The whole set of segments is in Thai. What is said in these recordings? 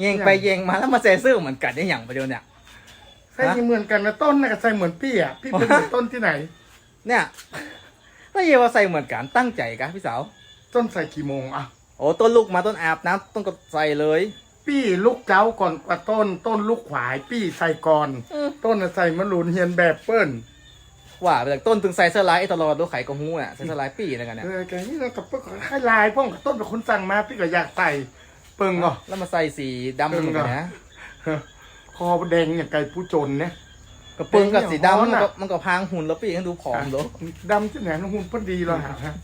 เยงไปเยงมาแล้วมาใส่เสื้อเหมือนกันได้อย่างประเดี๋ยวเนี่ยใส่เหมือนกันนะต้นน่ะก็ใส่เหมือนพี่อะพี่เป็นเหมือนต้นที่ไหน เนี่ยแล้วเยว่าใส่เหมือนกันตั้งใจกะพี่สาวต้นใส่กี่โมงอะโอ้ต้นลูกมาต้นอาบน้ำต้นก็ใส่เลยปี้ลูกเจ้าก่อนกว่าต้น ต้นลูกขวายปี้ใส่ก่อนอืมต้นน่ะใส่มะรุนเฮียนแบบเปิ้ลว่าไปจากต้นถึงใส่เสื้อลายไอ้ตลอดดูไข่กระหูน่ะใส่เสื้อลายปีนะกันเนี่ยเออแกนี่เรากับเปิ้ลให้ลายพ่องกับต้นเป็นคนสั่งมาพี่ก็อยากใส่ เปิงเหรอ แล้วมาใส่สีดำเหมือนกันนะคอแดงอย่างไก่ผู้จนเนี่ย กระเปืองกับสีดำมันเดี๋ยวก็ร้อนอะมันก็พางหุ่นแล้วปีกันดูผอมโลดำที่ไหนน้องหุ่นเพิ่นดีเราหาฮะ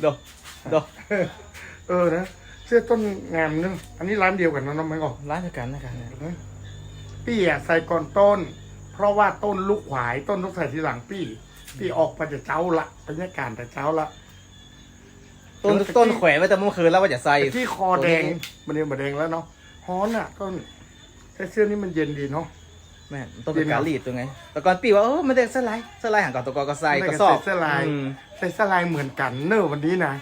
โดโดเออนะเสื้อต้นงามนึงอันนี้ร้านเดียวกันนะน้องไม่ออกร้านเดียวกันนะครับเนี่ยปี้อะใส่ก่อนต้น เพราะว่าต้นลูกขวายต้นต้องใส่ทีหลังปี้ปี้ออกไปจะเจ้าละบรรยากาศแต่เจ้าละ ต้นต้นแขวนไว้แต่เมื่อคืนแล้วว่าจะใส่แต่ที่คอแดงมันเรียกมาแดงแล้วเนาะฮ้อนอะต้นแต่เสื้อนี้มันเย็นดีเนาะแม่นต้นเป็นการลีดตัวไงแต่ก่อนปีว่าเออมันเด็กเสื้อลายเสื้อลายห่างก่อนตัวกอก็ใส่ก็สอบเสื้อลายอืมใส่เสื้อลายเหมือนกันเนอะวันนี้นะ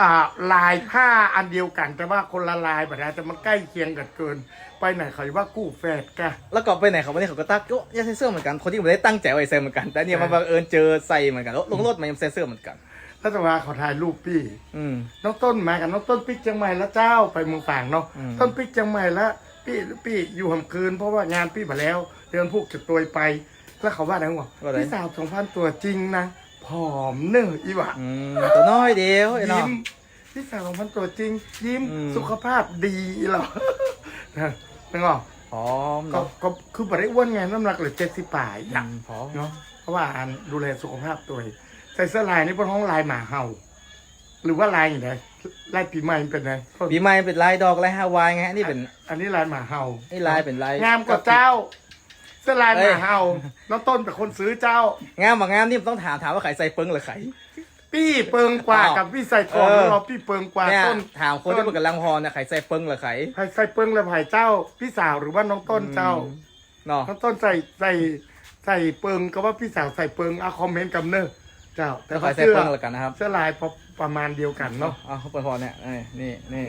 อ่าลายผ้าอันเดียวกันแต่ว่าคนละลายแบบนี้แต่มันใกล้เคียงกันเกิน ไปไหนเขาว่ากู้แฝดกะแล้วก็ไปไหนเขาวันนี้เขาก็ตักโอ้ยใส่เสื้อเหมือนกันคนที่ไม่ได้ตั้งใจไว้ใส่เหมือนกัน แต่เนี่ยมันบังเอิญเจอใส่เหมือนกันแล้วลงรถมันยังใส่เสื้อเหมือนกัน ถ้าจะว่าเขาถ่ายรูปพี่อืม น้องต้นมากับน้องต้นปิ๊กเชียงใหม่แล้วเจ้าไปเมืองฝางเนาะอืม ต้นปิ๊กเชียงใหม่แล้วพี่พี่อยู่หำคืน เพราะว่างานพี่มาแล้ว เดือนพวกจะตัวไป แล้วเขาว่าอะไรวะพี่สาวสองพันตัวจริงนะผอมเนอะอีหวะ อืมตัวน้อยเดียวไอ้น้อยิ้ง มพี่สาวสองพันตัวจริง ยิ้มอืม สุขภาพดีเหรอ นะนึกออกพร้อมก็เนาะก็คือบ่ได้อ้วนไงน้ำหนักเหลือเจ็ดสิบป่ายอืมพร้อมเนาะเพราะว่าอันดูแลสุขภาพตัวเองใส่เสื้อลายนี่เป็นห้องลายหมาเห่า หรือว่าลายอย่างไรลายปีใหม่มันเป็นไงปีใหม่เป็นลายดอกลายฮาวายไงอันนี่เป็นอันนี้ลายหมาเห่านี่ลายเป็นลายงามกว่าเจ้าเสื้อลายหเอ้มายเห่าน้องต้นเป็นคนซื้อเจ้างามบางงามนี่ต้องถามถามว่าใครใส่เปิ้งหรือใครปี้เปิงกว่าอ้าวกับพี่ใส่ทองเออแล้วเราพี่เปิงกว่าเนี่ยต้นถามคนที่มันกำลังพอเนี่ยใครใส่เปิ้งหรือใครใครใส่เปิงแล้วไผ่เจ้า พี่สาวหรือว่าน้องต้นเจ้าเนาะน้องต้นใส่ใส่ใส่เปิงก็ว่าพี่สาวใส่เปิงเอาคอมเมนต์กับเนอะ เจ้าแล้วใครใส่เปิ้งหรือกันนะครับเสื้อลายพอประมาณเดียวกันเนาะ เอาเขาเปิดพอเนี่ยนี่นี่นี่